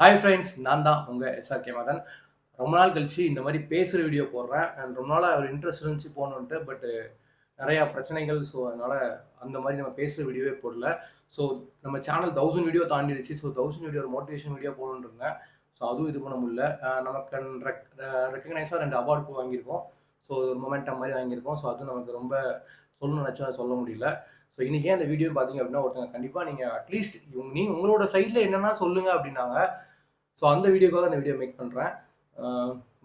Hi friends நான் தான் உங்கள் எஸ்ஆர்கே மதன். ரொம்ப நாள் கழிச்சு இந்த மாதிரி பேசுகிற வீடியோ போடுறேன். அண்ட் ரொம்ப நாளாக ஒரு இன்ட்ரெஸ்ட் இருந்துச்சு போகணுன்ட்டு பட்டு நிறையா பிரச்சனைகள் ஸோ அதனால் அந்த மாதிரி நம்ம பேசுகிற வீடியோவே போடல. ஸோ நம்ம சேனல் தௌசண்ட் வீடியோ தாண்டிடுச்சு. ஸோ தௌசண்ட் வீடியோ ஒரு மோட்டிவேஷன் வீடியோ போடணுன்னு இருந்தேன். ஸோ அதுவும் இது பண்ண முடியல. நமக்கு ரெக் ரெக்கக்னைஸாக ரெண்டு அவார்டு வாங்கியிருக்கோம். ஸோ ஒரு மொமெண்டம் மாதிரி வாங்கியிருக்கோம். ஸோ அது நமக்கு ரொம்ப சொல்லணும்னு நினச்சா சொல்ல முடியல. ஸோ இன்றைக்கே அந்த வீடியோ பார்த்தீங்க அப்படின்னா ஒருத்தங்க கண்டிப்பாக நீங்கள் அட்லீஸ்ட் இவங்க நீ உங்களோட சைடில் என்னென்னா சொல்லுங்க அப்படின்னாங்க. ஸோ அந்த வீடியோக்காக அந்த வீடியோ மேக் பண்ணுறேன்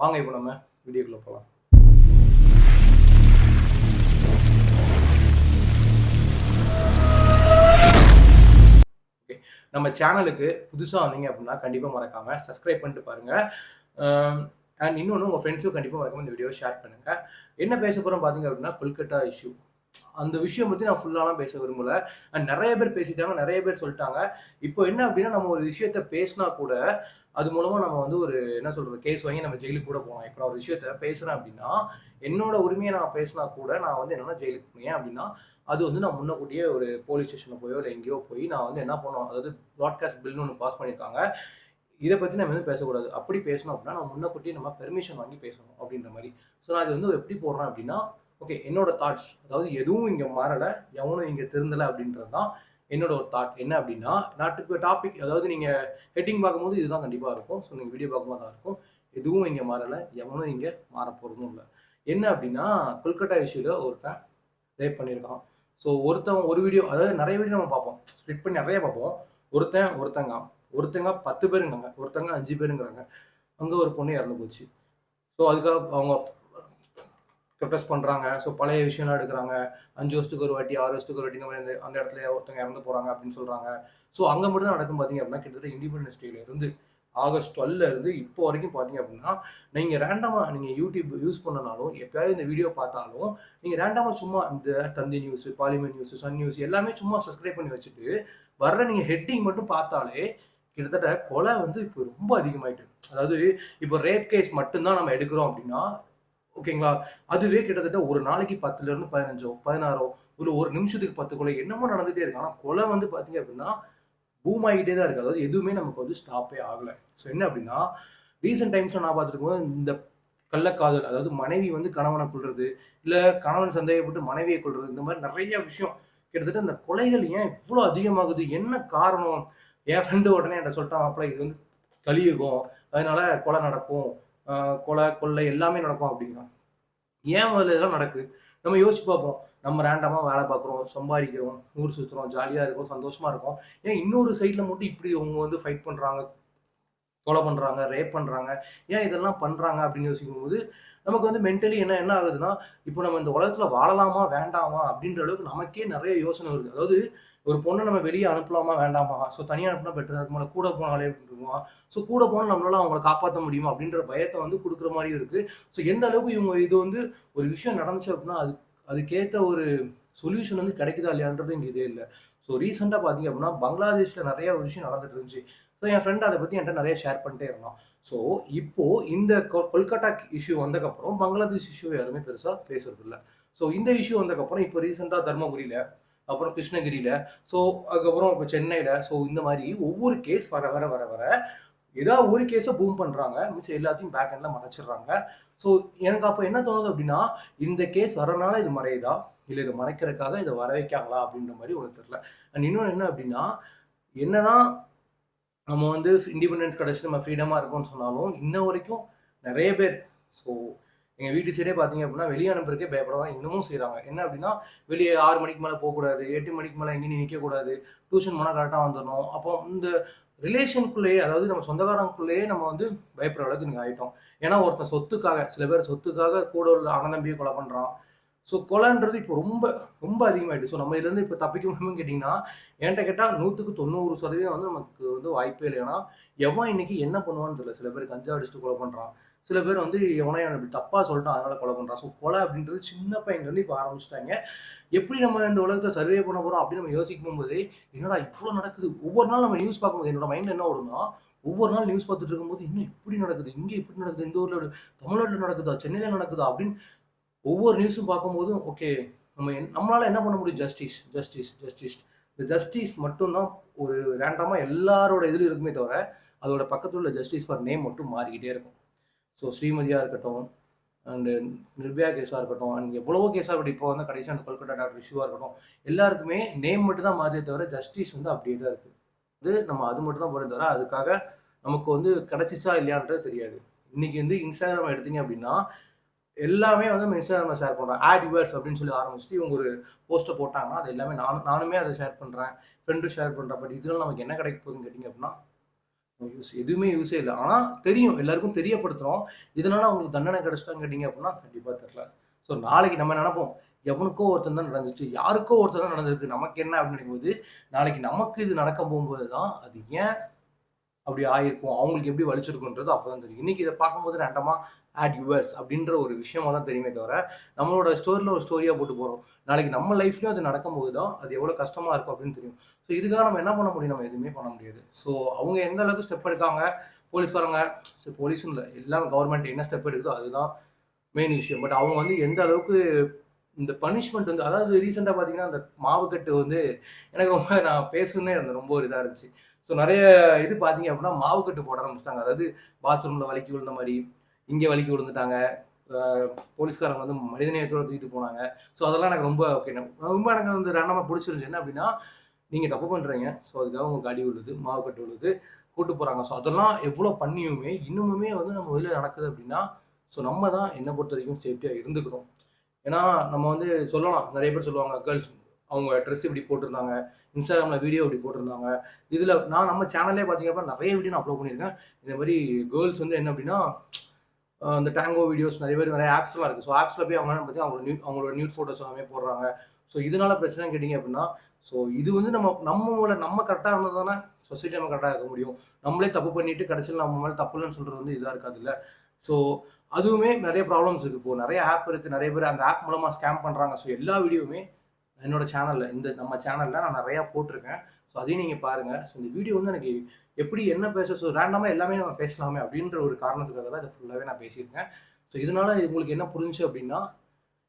வாங்க இப்போ நம்ம வீடியோக்குள்ளே போகலாம் ஓகே நம்ம சேனலுக்கு புதுசாக வந்தீங்க அப்படின்னா கண்டிப்பாக மறக்காமல் சப்ஸ்கிரைப் பண்ணிட்டு பாருங்கள் அண்ட் இன்னொன்று உங்கள் ஃப்ரெண்ட்ஸும் கண்டிப்பாக மறக்காம இந்த வீடியோ ஷேர் பண்ணுங்கள் என்ன பேச போகிறோம் பார்த்தீங்க அப்படின்னா கொல்கட்டா இஷ்யூ அந்த விஷயம் பற்றி நான் ஃபுல்லாலாம் பேச விரும்பல. நிறைய பேர் பேசிட்டாங்க நிறைய பேர் சொல்லிட்டாங்க. இப்போ என்ன அப்படின்னா நம்ம ஒரு விஷயத்த பேசினா கூட அது மூலமாக நம்ம வந்து ஒரு என்ன சொல்கிறது கேஸ் வாங்கி நம்ம ஜெயிலுக்கு கூட போகலாம். இப்போ நான் ஒரு விஷயத்த பேசுகிறேன் அப்படின்னா என்னோட உரிமையை நான் பேசினா கூட நான் வந்து என்னென்னா ஜெயிலுக்கு போனேன் அப்படின்னா அது வந்து நான் முன்னக்கூட்டியே ஒரு போலீஸ் ஸ்டேஷனில் போயோ இல்லை எங்கேயோ போய் நான் வந்து என்ன பண்ணுவோம் அதாவது ப்ராட்காஸ்ட் பில்னு ஒன்று பாஸ் பண்ணியிருக்காங்க. இதை பற்றி நம்ம வந்து பேசக்கூடாது. அப்படி பேசணும் அப்படின்னா நம்ம முன்னக்கூட்டியே நம்ம பெர்மிஷன் வாங்கி பேசணும் அப்படின்ற மாதிரி. ஸோ நான் அது வந்து எப்படி போடுறேன் அப்படின்னா ஓகே என்னோட தாட்ஸ் அதாவது எதுவும் இங்கே மாறலை எவனும் இங்கே திருந்தலை அப்படின்றது தான் என்னோட ஒரு தாட் என்ன அப்படின்னா நாட்டுக்கு டாபிக் அதாவது நீங்கள் ஹெட்டிங் பார்க்கும்போது இதுதான் கண்டிப்பாக இருக்கும். ஸோ நீங்கள் வீடியோ பார்க்கும்போது தான் இருக்கும். எதுவும் இங்கே மாறலை எவனும் இங்கே மாற போகிறதும் இல்லை. என்ன அப்படின்னா கொல்கட்டா இஷ்யூவில் ஒருத்தன் ரேப் பண்ணியிருக்கான். ஸோ ஒருத்தன் ஒரு வீடியோ அதாவது நிறைய வீடியோ நம்ம பார்ப்போம். ஸ்ப்ளிட் பண்ணி நிறைய பார்ப்போம். ஒருத்தன் ஒருத்தங்க ஒருத்தங்க பத்து பேருங்கிறாங்க. ஒருத்தங்க அஞ்சு பேருங்கிறாங்க. அங்கே ஒரு பொண்ணு இறந்து போச்சு. ஸோ அதுக்காக அவங்க ப்ரொட்டஸ்ட் பண்ணுறாங்க ஸோ பழைய விஷயம்லாம் எடுக்கிறாங்க. அஞ்சு வருஷத்துக்கு ஒரு வாட்டி ஆறு வருஷத்துக்கு ஒரு வாட்டி இந்த மாதிரி அந்த- அந்த இடத்துல ஒருத்தவங்க இறந்து போகிறாங்க அப்படின்னு சொல்கிறாங்க ஸோ அங்கே மட்டும் தான் நடக்கும் பார்த்தீங்க அப்படின்னா கிட்டத்தட்ட இண்டிபெண்டன்ஸ் டேல இருந்து ஆகஸ்ட் 12 இருந்து இப்போ வரைக்கும் பார்த்தீங்க அப்படின்னா நீங்கள் ரேண்டமாக நீங்கள் யூடியூப் யூஸ் பண்ணனாலும் எப்பயாவது இந்த வீடியோ பார்த்தாலும் நீங்கள் ரேண்டமாக சும்மா இந்த Thanthi news Polimer news Sun news எல்லாமே சும்மா சப்ஸ்கிரைப் பண்ணி வச்சுட்டு வர்ற நீங்கள் ஹெட்டிங் மட்டும் பார்த்தாலே கிட்டத்தட்ட கொலை வந்து இப்போ ரொம்ப அதிகமாயிட்டு அதாவது இப்போ ரேப் கேஸ் மட்டும்தான் நம்ம எடுக்கிறோம் அப்படின்னா ஓகேங்களா? அதுவே கிட்டத்தட்ட ஒரு நாளைக்கு பத்துல இருந்து பதினஞ்சோ பதினாறோ இல்லை ஒரு நிமிஷத்துக்கு பத்து கொலை என்னமோ நடந்துகிட்டே இருக்கு. ஆனால் கொலை வந்து பார்த்தீங்க அப்படின்னா பூம் ஆகிட்டே தான் இருக்குது அதாவது எதுவுமே நமக்கு வந்து ஸ்டாப்பே ஆகலை. ஸோ என்ன அப்படின்னா ரீசெண்ட் டைம்ஸில் நான் பார்த்துருக்கோம் இந்த கள்ளக்காதல் அதாவது மனைவி வந்து கணவனை கொள்றது இல்லை கணவன் சந்தேகப்பட்டு மனைவியை கொள்வது இந்த மாதிரி நிறைய விஷயம். கிட்டத்தட்ட இந்த கொலைகள் ஏன் இவ்வளோ அதிகமாகுது? என்ன காரணம்? என் ஃப்ரெண்டு உடனே என்கிட்ட சொல்லிட்டான் அப்போ இது வந்து கலியுகம். அதனால கொலை நடக்கும். கொலை கொள்ளை எல்லாமே நடக்கும் அப்படிங்கிறான். ஏன் முதல்ல இதெல்லாம் நடக்குது? நம்ம யோசிச்சு பார்ப்போம். நம்ம ரேண்டமாக வேலை பார்க்குறோம் சம்பாதிக்கிறோம் ஊர் சுற்றுறோம் ஜாலியாக இருக்கோம் சந்தோஷமாக இருக்கோம். ஏன் இன்னொரு சைடில் மட்டும் இப்படி அவங்க வந்து ஃபைட் பண்ணுறாங்க கொலை பண்ணுறாங்க ரேப் பண்ணுறாங்க ஏன் இதெல்லாம் பண்ணுறாங்க அப்படின்னு யோசிக்கும்போது நமக்கு வந்து மென்டலி என்ன என்ன ஆகுதுன்னா இப்போ நம்ம இந்த உலகத்தில் வாழலாமா வேண்டாமா அப்படின்ற அளவுக்கு நமக்கே நிறைய யோசனை வருது. அதாவது ஒரு பொண்ணை நம்ம வெளியே அனுப்பலாமா வேண்டாமா? ஸோ தனியாக அனுப்பினா பெட்டராக இருக்குமா? கூட போனாலே இருக்குமா? ஸோ கூட போனால் நம்மளால அவங்களை காப்பாற்ற முடியுமா? அப்படின்ற பயத்தை வந்து கொடுக்குற மாதிரி இருக்குது ஸோ எந்த அளவுக்கு இவங்க இது வந்து ஒரு விஷயம் நடந்துச்சு அப்படின்னா அது அதுக்கேற்ற ஒரு சொல்யூஷன் வந்து கிடைக்குதா இல்லையான்றது இங்கே இதே இல்லை. ஸோ ரீசெண்டாக பார்த்தீங்க அப்படின்னா பங்களாதேஷில் நிறைய ஒரு விஷயம் நடந்துட்டு இருந்துச்சு. ஸோ என் ஃப்ரெண்ட் அதை பற்றி என்கிட்ட நிறைய ஷேர் பண்ணிட்டே இருந்தான். ஸோ இப்போ இந்த கொல்கட்டா இஷ்யூ வந்ததுக்கப்புறம் பங்களாதேஷ் இஷ்யூ யாருமே பெருசாக பேசுறது இல்லை ஸோ இந்த இஷ்யூ வந்ததுக்கப்புறம் இப்போ ரீசெண்டாக தர்மபுரியில் அப்புறம் கிருஷ்ணகிரியில் ஸோ அதுக்கப்புறம் இப்போ சென்னையில் ஸோ இந்த மாதிரி ஒவ்வொரு கேஸ் வர வர வர வர ஏதாவது ஒரு கேஸை பூம் பண்ணுறாங்க மிச்சம் எல்லாத்தையும் பேக் எண்டில் மறைச்சிடுறாங்க. ஸோ எனக்கு அப்போ என்ன தோணுது அப்படின்னா இந்த கேஸ் வரனால இது மறையுதா? இல்லை இதை மறைக்கிறதுக்காக இதை வர வைக்காங்களா? அப்படின்ற மாதிரி ஒன்று தெரில அண்ட் இன்னொன்று என்ன அப்படின்னா என்னன்னா நம்ம வந்து இண்டிபெண்டன்ஸ் கிடச்சி நம்ம ஃப்ரீடமாக இருக்கோம்னு சொன்னாலும் இன்ன வரைக்கும் நிறைய பேர் ஸோ எங்கள் வீட்டு சைடே பார்த்தீங்க அப்படின்னா வெளியே அனுப்புறதுக்கே பயப்படாத இன்னமும் செய்கிறாங்க என்ன அப்படின்னா வெளியே ஆறு மணிக்கு மேலே போகக்கூடாது எட்டு மணிக்கு மேலே எங்கேயும் நிற்கக்கூடாது டியூஷன் போனால் கரெக்டாக வந்துடணும் அப்போ இந்த ரிலேஷனுக்குள்ளேயே அதாவது நம்ம சொந்தக்காரங்களுக்குள்ளேயே நம்ம வந்து பயப்படுற அளவுக்கு நீங்கள் ஆகிட்டோம் ஏன்னா ஒருத்தன் சொத்துக்காக சில பேர் சொத்துக்காக கூட உள்ள அனநம்பியை கொலை பண்ணுறான் ஸோ கொலைன்றது இப்போ ரொம்ப ரொம்ப அதிகமாகிட்டு ஸோ நம்ம இதுலேருந்து இப்போ தப்பிக்க முடியும்னு கேட்டிங்கன்னா என்கிட்ட கேட்டால் நூற்றுக்கு தொண்ணூறு சதவீதம் வந்து நமக்கு வந்து வாய்ப்பே இல்லை. ஏன்னா எவன் இன்னைக்கு என்ன பண்ணுவான்னு தெரியல. சில பேர் கஞ்சா அடிச்சுட்டு கொலை பண்ணுறான் சில பேர் வந்து எவனோ எனக்கு இப்படி தப்பாக சொல்லிட்டான் அதனால் கொலை பண்ணுறான் ஸோ கொலை அப்படின்றது சின்ன பையன்லேருந்து இப்போ ஆரம்பிச்சிட்டாங்க. எப்படி நம்ம இந்த உலகத்தை சர்வே பண்ண போகிறோம் அப்படின்னு நம்ம யோசிக்கும் போகும்போது என்னடா இவ்வளோ நடக்குது? ஒவ்வொரு நாள் நம்ம நியூஸ் பார்க்கும்போது என்னோட மைண்டில் என்ன வரும்னா ஒவ்வொரு நாள் நியூஸ் பார்த்துட்டு இருக்கும்போது இன்னும் இப்படி நடக்குது? இங்கே இப்படி நடக்குது? இந்த ஊரில் தமிழ்நாட்டில் நடக்குதா? சென்னையில் நடக்குதா? அப்படின்னு ஒவ்வொரு நியூஸும் பார்க்கும்போதும் ஓகே நம்ம என்- என்ன பண்ண முடியும்? ஜஸ்டிஸ் ஜஸ்டிஸ் ஜஸ்டிஸ் இந்த ஜஸ்டிஸ் மட்டும்தான் ஒரு ரேண்டமாக எல்லாரோட இதுலையும் இருக்குமே தவிர அதோட பக்கத்தில் உள்ள ஜஸ்டிஸ் ஃபார் நேம் மட்டும் மாறிக்கிட்டே இருக்கும். ஸோ ஸ்ரீமதியாக இருக்கட்டும் அண்டு நிர்பயா கேஸாக இருக்கட்டும் அண்ட் எவ்வளவோ கேஸாக இருக்கட்டும் இப்போ வந்து கடைசியாக அந்த கொல்கட்டா டாக்டர் இஷ்யூவாக இருக்கட்டும் எல்லாருக்குமே நேம் மட்டும் தான் மாறியே தவிர ஜஸ்டிஸ் வந்து அப்படியே தான் இருக்குது வந்து நம்ம அது மட்டும் தான் போகிறத தவிர அதுக்காக நமக்கு வந்து கிடச்சிச்சா இல்லையான்றது தெரியாது. இன்றைக்கி வந்து இன்ஸ்டாகிராம் எடுத்தீங்க அப்படின்னா எல்லாமே வந்து நம்ம இன்ஸ்டாகிராமில் ஷேர் பண்ணுறோம் ஆட் யூவர்ஸ் அப்படின்னு சொல்லி ஆரம்பிச்சுட்டு இவங்க ஒரு போஸ்ட்டை போட்டாங்கன்னா அது எல்லாமே நானும் நானுமே அதை ஷேர் பண்ணுறேன் ஃப்ரெண்டும் ஷேர் பண்ணுறேன் பட் இதில் நமக்கு என்ன கிடைக்க போகுதுன்னு கேட்டிங்க அப்படின்னா யூஸ் எதுவுமே யூஸே இல்லை. ஆனால் தெரியும். எல்லாருக்கும் தெரியப்படுத்துகிறோம் இதனால அவங்களுக்கு தண்டனை கிடைச்சிட்டான்னு கேட்டிங்க அப்படின்னா கண்டிப்பாக தெரில ஸோ நாளைக்கு நம்ம நினைப்போம்? எவனுக்கோ ஒருத்தன் தான் நடந்துச்சு. யாருக்கோ ஒருத்தர் தான் நடந்திருக்கு. நமக்கு என்ன அப்படின்னு நினைக்கும்போது நாளைக்கு நமக்கு இது நடக்க போகும்போது தான் அது ஏன் அப்படி ஆயிருக்கும்? அவங்களுக்கு எப்படி வலிச்சிருக்குன்றது அப்போ தான் தெரியும். இன்னைக்கு இதை பார்க்கும்போது ரெண்டமாக ஆட் யூவர்ஸ் அப்படின்ற ஒரு விஷயமா தான் தெரியுமே தவிர நம்மளோட ஸ்டோரியில் ஒரு ஸ்டோரியாக போட்டு போகிறோம் நாளைக்கு நம்ம லைஃப்லேயும் அது நடக்கும்போது தான் அது எவ்வளோ கஷ்டமாக இருக்கும் அப்படின்னு தெரியும். ஸோ இதுக்காக நம்ம என்ன பண்ண முடியும்? நம்ம எதுவுமே பண்ண முடியாது. ஸோ அவங்க எந்த அளவுக்கு ஸ்டெப் எடுக்காங்க? போலீஸ்காரங்க ஸோ போலீஸும் இல்லை. எல்லாம் கவர்மெண்ட் என்ன ஸ்டெப் எடுக்குதோ அதுதான் மெயின் விஷயம் பட் அவங்க வந்து எந்த அளவுக்கு இந்த பனிஷ்மெண்ட் வந்து அதாவது ரீசெண்டாக பார்த்தீங்கன்னா அந்த மாவுக்கட்டு வந்து எனக்கு ரொம்ப நான் பேசணுன்னே இருந்தேன். ரொம்ப ஒரு இதாக இருந்துச்சு. ஸோ நிறைய இது பார்த்தீங்க அப்படின்னா மாவுக்கட்டு போட ஆரம்பிச்சிட்டாங்க. அதாவது பாத்ரூமில் வலிக்கி விழுந்த மாதிரி இங்கே வலிக்கி விழுந்துட்டாங்க. போலீஸ்காரங்க வந்து மனிதநேயத்தோடு தூக்கிட்டு போனாங்க. ஸோ அதெல்லாம் எனக்கு ரொம்ப ஓகே ரொம்ப எனக்கு வந்து ரெண்டமாக பிடிச்சிருந்துச்சு. என்ன அப்படின்னா நீங்கள் தப்பு பண்ணுறீங்க ஸோ அதுக்காக உங்களுக்கு அடி விழுது மாவுக்கட்டு விழுது கூட்டு போகிறாங்க ஸோ அதெல்லாம் எவ்வளோ பண்ணியுமே இன்னுமுமே வந்து நம்ம வெளியில் நடக்குது அப்படின்னா ஸோ நம்ம தான் என்னை பொறுத்த வரைக்கும் சேஃப்டியாக இருந்துக்கிறோம் ஏன்னா நம்ம வந்து சொல்லலாம். நிறைய பேர் சொல்லுவாங்க கேர்ள்ஸ் அவங்க ட்ரெஸ் இப்படி போட்டிருந்தாங்க. இன்ஸ்டாகிராமில் வீடியோ இப்படி போட்டிருந்தாங்க. இதில் நான் நம்ம சேனல்லே பார்த்தீங்க அப்படின்னா நிறைய வீடியோ நான் அப்லோட் பண்ணியிருக்கேன். இந்த மாதிரி கேர்ள்ஸ் வந்து என்ன அப்படின்னா அந்த டேங்கோ வீடியோஸ் நிறைய பேர் நிறைய ஆப்ஸ்லாம் இருக்குது ஸோ ஆப்ஸில் போய் அவங்க என்ன பார்த்தீங்கன்னா அவங்களோட நியூ அவங்களோட நியூட் ஃபோட்டோஸ் எல்லாமே போடுறாங்க. ஸோ இதனால பிரச்சனை கேட்டிங்க அப்படின்னா ஸோ இது வந்து நம்ம நம்ம நம்ம கரெக்டாக இருந்தால் தானே சொசைட்டி நம்ம கரெக்டாக இருக்க முடியும். நம்மளே தப்பு பண்ணிட்டு கடைசியில் நம்ம மேலே தப்பு இல்லைன்னு சொல்கிறது வந்து இதாக இருக்காதுல்ல ஸோ அதுவுமே நிறைய ப்ராப்ளம்ஸ் இருக்குது இப்போது நிறைய ஆப் இருக்குது நிறைய பேர் அந்த ஆப் மூலமாக ஸ்கேம் பண்ணுறாங்க ஸோ எல்லா வீடியோவுமே என்னோட சேனலில் இந்த நம்ம சேனலில் நான் நிறையா போட்டிருக்கேன். ஸோ அதையும் நீங்கள் பாருங்கள் ஸோ இந்த வீடியோ வந்து எனக்கு எப்படி என்ன பேச ஸோ ரேண்டமாக எல்லாமே நம்ம பேசலாமே அப்படின்ற ஒரு காரணத்துக்காக தான் இதை ஃபுல்லாகவே நான் பேசியிருக்கேன். ஸோ இதனால் உங்களுக்கு என்ன புரிஞ்சு அப்படின்னா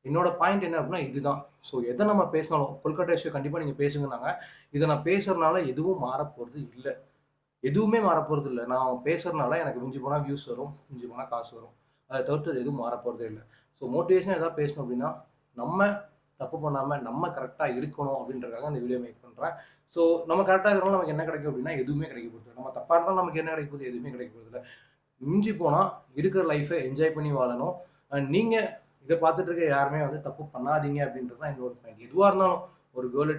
என்னோட பாயிண்ட் என்ன அப்படின்னா இதுதான். ஸோ எதை நம்ம பேசினாலும் கொல்கட்டா இஷ்யூ கண்டிப்பாக நீங்கள் பேசுங்கனாங்க இதை நான் பேசுறதுனால எதுவும் மாறப்போகிறது இல்லை. எதுவுமே மாறப்போகிறது இல்லை நான் பேசுறதுனால எனக்கு மிஞ்சி போனால் வியூஸ் வரும் மிஞ்சி போனால் காசு வரும். அதை தவிர்த்து அது எதுவும் மாறப்போகிறதே இல்லை. ஸோ மோட்டிவேஷன் எதாவது பேசணும் அப்படின்னா நம்ம தப்பு பண்ணாமல் நம்ம கரெக்டாக இருக்கணும் அப்படின்றதுக்காக அந்த வீடியோ மேக் பண்ணுறேன் ஸோ நம்ம கரெக்டாக இருக்கிறனால நமக்கு என்ன கிடைக்கும் அப்படின்னா எதுவுமே கிடைக்க போகிறது நம்ம தப்பாக இருந்தாலும் நமக்கு என்ன கிடைக்க போகுது? எதுவுமே கிடைக்க போகிறது இல்லை மிஞ்சி போனால் இருக்கிற லைஃப்பை என்ஜாய் பண்ணி வாழணும். அண்ட் நீங்கள் இதை பார்த்துட்டு இருக்க யாருமே வந்து தப்பு பண்ணாதீங்க அப்படின்றது தான் என்னோட பாயிண்ட் எதுவாக இருந்தாலும் ஒரு கேர்ளை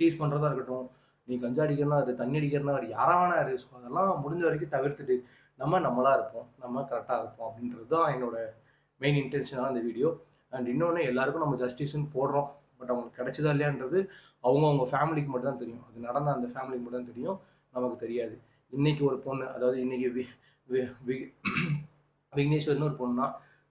டீஸ் பண்ணுறதா இருக்கட்டும் நீ கஞ்சா அடிக்கிறனா இரு தண்ணி அடிக்கிறனா இரு யாராக வேணா இரு ஸோ அதெல்லாம் முடிஞ்ச வரைக்கும் தவிர்த்துட்டு நம்ம நம்மளாக இருப்போம் நம்ம கரெக்டாக இருப்போம் அப்படின்றது தான் என்னோட மெயின் இன்டென்ஷனான இந்த வீடியோ அண்ட் இன்னொன்று எல்லாருக்கும் நம்ம ஜஸ்டிஸ்ன்னு போடுறோம். பட் அவங்களுக்கு கிடைச்சதா இல்லையான்றது அவங்க அவங்க ஃபேமிலிக்கு மட்டும் தான் தெரியும். அது நடந்த அந்த ஃபேமிலிக்கு மட்டும் தான் தெரியும். நமக்கு தெரியாது. இன்னைக்கு ஒரு பொண்ணு அதாவது இன்னைக்கு வி வி- வி- விக்னேஸ்வர்னு ஒரு பொண்ணுனா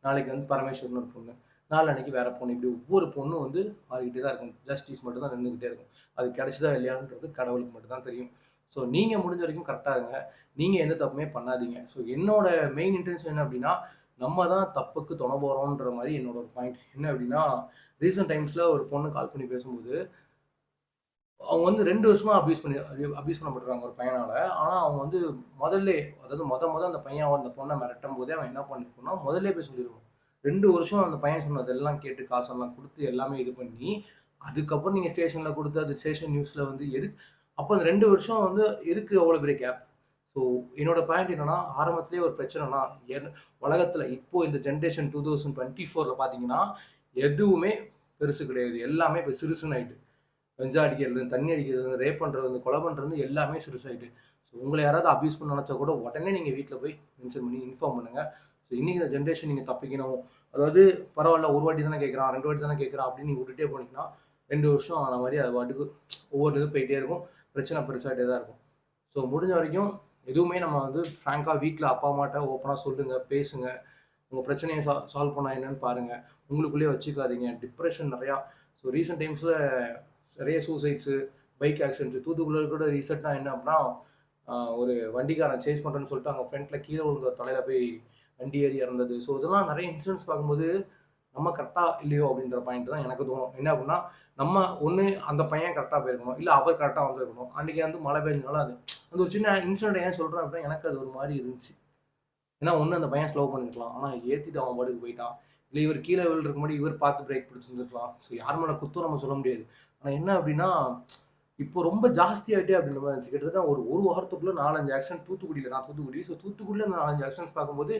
நாளைக்கு வந்து பரமேஸ்வரன் ஒரு பொண்ணு. நாளன்னைக்கு வேற பொண்ணு. இப்படி ஒவ்வொரு பொண்ணும் வந்து மாறிக்கிட்டே தான் இருக்கும். ஜஸ்டிஸ் மட்டும் தான் நின்றுக்கிட்டே இருக்கும். அது கிடைச்சதா இல்லையான்றது கடவுளுக்கு மட்டும் தான் தெரியும். ஸோ நீங்கள் முடிஞ்ச வரைக்கும் கரெக்டாக இருங்க. நீங்கள் எந்த தப்புமே பண்ணாதீங்க. ஸோ என்னோட மெயின் இன்டென்ஷன் என்ன அப்படின்னா நம்ம தான் தப்புக்கு துணை போகிறோன்ற மாதிரி என்னோட ஒரு பாயிண்ட் என்ன அப்படின்னா ரீசெண்ட் டைம்ஸில் ஒரு பொண்ணு கால் பண்ணி பேசும்போது அவங்க வந்து ரெண்டு வருஷமா அபியூஸ் பண்ணி அபியூஸ் பண்ணப்படுறாங்க ஒரு பையனால. ஆனால் அவங்க வந்து முதல்ல அதாவது முத முத அந்த பையன் அந்த பொண்ணை மிரட்டும் போதே அவன் என்ன பண்ணிருக்கோம்னா முதல்ல போய் சொல்லிடுவான் ரெண்டு வருஷம் அந்த பையன் சொன்னதெல்லாம் கேட்டு காசெல்லாம் கொடுத்து எல்லாமே இது பண்ணி அதுக்கப்புறம் நீங்கள் ஸ்டேஷனில் கொடுத்து அது ஸ்டேஷன் நியூஸில் வந்து எது அப்போ அந்த ரெண்டு வருஷம் வந்து எதுக்கு அவ்வளோ பெரிய கேப் ஸோ என்னோட பாயிண்ட் என்னன்னா ஆரம்பத்திலே ஒரு பிரச்சனைனா என் உலகத்தில் இப்போ இந்த ஜென்ரேஷன் டூ தௌசண்ட் டுவெண்ட்டி ஃபோரில் பார்த்தீங்கன்னா எதுவுமே பெருசு கிடையாது. எல்லாமே இப்போ சிறுசுன்னு ஆயிட்டு. வெஞ்சா அடிக்கிறது தண்ணி அடிக்கிறது ரேப் பண்ணுறது கொலை பண்ணுறது எல்லாமே சுருசாயிட்டு ஸோ உங்களை யாராவது அப்யூஸ் பண்ண நினச்சா கூட உடனே நீங்கள் வீட்டில் போய் மென்ஷன் பண்ணி இன்ஃபார்ம் பண்ணுங்கள் ஸோ இன்றைக்கி இந்த ஜென்ரேஷன் நீங்கள் தப்பிக்கணும். அதாவது பரவாயில்ல ஒரு வாட்டி தானே கேட்குறான் ரெண்டு வாட்டி தானே கேட்குறான் அப்படின்னு நீங்கள் விட்டுட்டே போனீங்கன்னா ரெண்டு வருஷம் ஆன மாதிரி அது வாட்டுக்கு ஒவ்வொரு இது போயிட்டே இருக்கும். பிரச்சனை பெருசாகிட்டே தான் இருக்கும். ஸோ முடிஞ்ச வரைக்கும் எதுவுமே நம்ம வந்து ஃப்ராங்காக வீட்டில் அப்பா அம்மாட்ட ஓப்பனாக சொல்லுங்கள் பேசுங்கள் உங்கள் பிரச்சனையை சா சால்வ் பண்ணால் என்னன்னு பாருங்கள் உங்களுக்குள்ளேயே வச்சுக்காதீங்க. டிப்ரெஷன் நிறையா. ஸோ ரீசெண்ட் டைம்ஸில் நிறைய சூசைட்ஸு பைக் ஆக்சிடென்ட்ஸு தூத்துக்குள்ள கூட ரீசெண்டாக என்ன அப்படின்னா ஒரு வண்டிக்காரன் சேஸ் பண்ணுறேன்னு சொல்லிட்டு அவங்க ஃப்ரண்ட்டில் கீழே விழுந்த தலையில் போய் வண்டி ஏறி இறந்தது. ஸோ இதெல்லாம் நிறைய இன்சிடென்ட்ஸ் பார்க்கும்போது நம்ம கரெக்டாக இல்லையோ அப்படின்ற பாயிண்ட் தான் எனக்கு தோணும். என்ன அப்படின்னா நம்ம ஒன்று அந்த பையன் கரெக்டாக போயிருக்கணும். இல்லை அவர் கரெக்டாக வந்திருக்கணும். அன்றைக்கி வந்து மழை பெஞ்சனால அது. அந்த ஒரு சின்ன இன்சிடென்ட் ஏன் சொல்கிறேன் அப்படின்னா எனக்கு அது ஒரு மாதிரி இருந்துச்சு. ஏன்னா ஒன்று அந்த பையன் ஸ்லோ பண்ணிருக்கலாம். ஆனால் ஏற்றிட்டு அவன் பாட்டுக்கு போயிட்டான் இல்லை இவர் கீழே விழுறதுக்கு முன்னாடி இவர் பார்த்து பிரேக் பிடிச்சிருந்துருக்கலாம். ஸோ யார் மேலே குத்தம் நம்ம சொல்ல முடியாது. ஆனால் என்ன அப்படின்னா இப்போ ரொம்ப ஜாஸ்தியாகிட்டே அப்படின்ற மாதிரி இருந்துச்சு. கிட்டத்தட்ட ஒரு ஒரு வாரத்துக்குள்ளே நாலஞ்சு ஆக்ஷன் தூத்துக்குடியில் நான் தூத்துக்குடி. ஸோ தூத்துக்குடியில் அந்த நாலஞ்சு ஆக்ஷன்ஸ் பார்க்கும்போது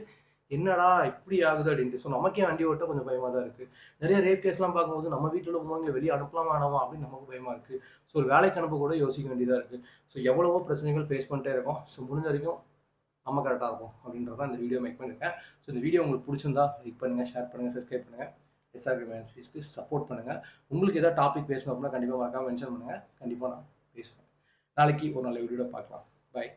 என்னடா இப்படி ஆகுது அப்படின்ட்டு. ஸோ நமக்கே வண்டி ஓட்ட கொஞ்சம் பயமாக தான் இருக்குது நிறைய ரேப் கேஸ்லாம் பார்க்கும்போது நம்ம வீட்டில் உள்ளவங்க வெளியே அனுப்பலாம் வேணாமா அப்படின்னு நமக்கு பயமாக இருக்குது ஸோ ஒரு வேலைக்கு அனுப்ப கூட யோசிக்க வேண்டியதாக இருக்குது ஸோ எவ்வளவோ பிரச்சனைகள் ஃபேஸ் பண்ணிட்டே இருக்கோம். ஸோ முடிஞ்ச வரைக்கும் நம்ம கரெக்டாக இருக்கும் அப்படின்றத இந்த வீடியோ மேக் பண்ணியிருக்கேன். ஸோ இந்த வீடியோ உங்களுக்கு பிடிச்சிருந்தா லைக் பண்ணுங்கள் ஷேர் பண்ணுங்கள் சப்ஸ்கிரைப் பண்ணுங்கள் எஸ்ஆர்கே மேன் ஃபீஸ்க்கு சப்போர்ட் பண்ணுங்கள் உங்களுக்கு ஏதாவது டாபிக் பேசணும் அப்படின்னா கண்டிப்பாக மறக்காமல் மென்ஷன் பண்ணுங்கள் கண்டிப்பாக நான் பேசுவேன். நாளைக்கு ஒரு நல்ல வீடியோட பார்க்கலாம். பை